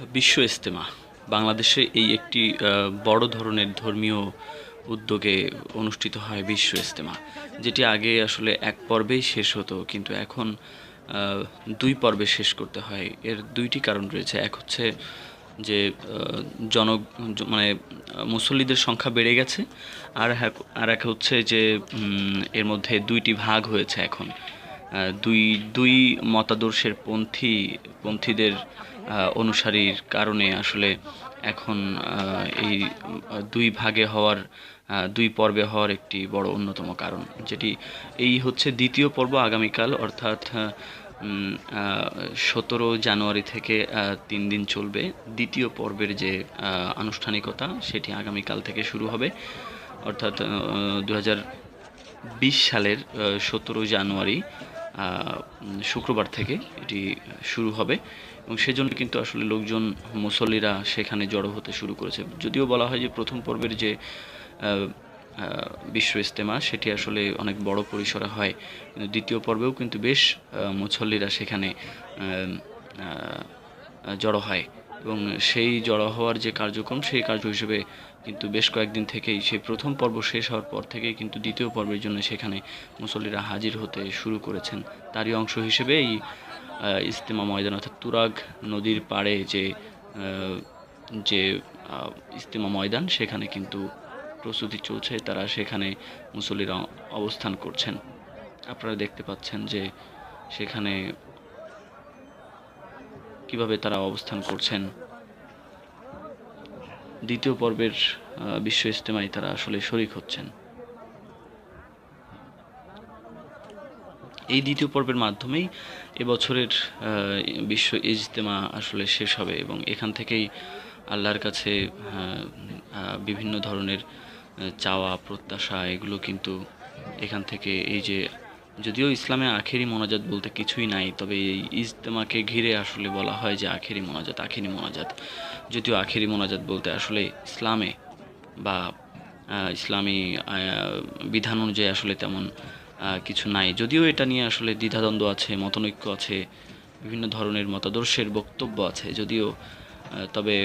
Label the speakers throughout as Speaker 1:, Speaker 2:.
Speaker 1: বিশ্ব ইস্তেমা বাংলাদেশে এই একটি বড় ধরনের ধর্মীয় উদ্যোগে অনুষ্ঠিত হয় বিশ্ব ইস্তেমা যেটি আগে আসলে এক পর্বেই শেষ হতো, কিন্তু এখন দুই পর্বে শেষ করতে হয়। এর দুইটি কারণ রয়েছে। এক হচ্ছে যে জন মানে মুসল্লিদের সংখ্যা বেড়ে গেছে, আর এক- আর এক হচ্ছে যে এর মধ্যে দুইটি ভাগ হয়েছে এখন। দুই দুই মতাদর্শের পন্থী, পন্থীদের অনুসারীর কারণে আসলে এখন এই দুই ভাগে হওয়ার দুই পর্বে হওয়ার একটি বড় অন্যতম কারণ, যেটি এই হচ্ছে দ্বিতীয় পর্ব আগামীকাল, অর্থাৎ সতেরো জানুয়ারি থেকে তিন দিন চলবে দ্বিতীয় পর্বের যে আনুষ্ঠানিকতা, সেটি আগামীকাল থেকে শুরু হবে। অর্থাৎ দু হাজার বিশ সালের সতেরো জানুয়ারি শুক্রবার থেকে এটি শুরু হবে। এবং সেজন্য কিন্তু আসলে লোকজন, মুসল্লিরা সেখানে জড়ো হতে শুরু করেছে। যদিও বলা হয় যে প্রথম পর্বের যে বিশ্ব ইজতেমা, সেটি আসলে অনেক বড় পরিসরে হয়। কিন্তু দ্বিতীয় পর্বেও কিন্তু বেশ মুসল্লিরা সেখানে জড়ো হয়। এবং সেই জড়ো হওয়ার যে কার্যক্রম, সেই কার্য হিসেবে কিন্তু বেশ কয়েকদিন থেকেই সেই প্রথম পর্ব শেষ হওয়ার পর থেকেই কিন্তু দ্বিতীয় পর্বের জন্য সেখানে মুসল্লিরা হাজির হতে শুরু করেছেন। তারই অংশ হিসেবে এই ইস্তেমা ময়দান অর্থাৎ তুরাগ নদীর পাড়ে যে যে ইস্তেমা ময়দান, সেখানে কিন্তু প্রস্তুতি চলছে। তারা সেখানে মুসল্লিরা অবস্থান করছেন। আপনারা দেখতে পাচ্ছেন যে সেখানে কীভাবে তারা অবস্থান করছেন? দ্বিতীয় পর্বের বিশ্ব ইস্তেমায় তারা আসলে শরিক হচ্ছেন। এই দ্বিতীয় পর্বের মাধ্যমেই এবছরের বিশ্ব ইজতেমা আসলে শেষ হবে এবং এখান থেকেই আল্লাহর কাছে বিভিন্ন ধরনের চাওয়া, প্রত্যাশা, এগুলো কিন্তু এখান থেকে এই যে যদিও ইসলামে আখেরি মোনাজাত বলতে কিছুই নাই, তবে এই ইজতেমাকে ঘিরে আসলে বলা হয় যে আখেরি মোনাজাত আখেরি মোনাজাত। যদিও আখেরি মোনাজাত বলতে আসলে ইসলামে বা ইসলামী বিধান অনুযায়ী আসলে তেমন কিছু নাই। যদিও এটা নিয়ে আসলে দ্বিধাদ্বন্দ্ব আছে, মতনৈক্য আছে, বিভিন্ন ধরনের মতাদর্শের বক্তব্য আছে, যদিও তবে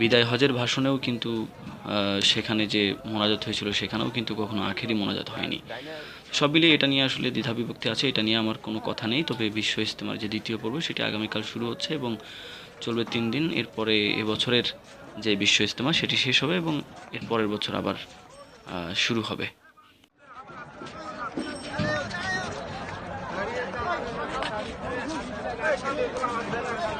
Speaker 1: বিদায় হজের ভাষণেও কিন্তু সেখানে যে মোনাজাত হয়েছিল সেখানেও কিন্তু কখনো আখেরই মোনাজাত হয়নি। সব মিলিয়ে এটা নিয়ে আসলে দ্বিধা বিভক্তি আছে, এটা নিয়ে আমার কোনো কথা নেই। তবে বিশ্ব ইস্তেমার যে দ্বিতীয় পর্ব, সেটি আগামীকাল শুরু হচ্ছে এবং চলবে তিন দিন। এরপরে এবছরের যে বিশ্ব ইজতেমা, সেটি শেষ হবে এবং এর পরের বছর আবার শুরু হবে। Thank you.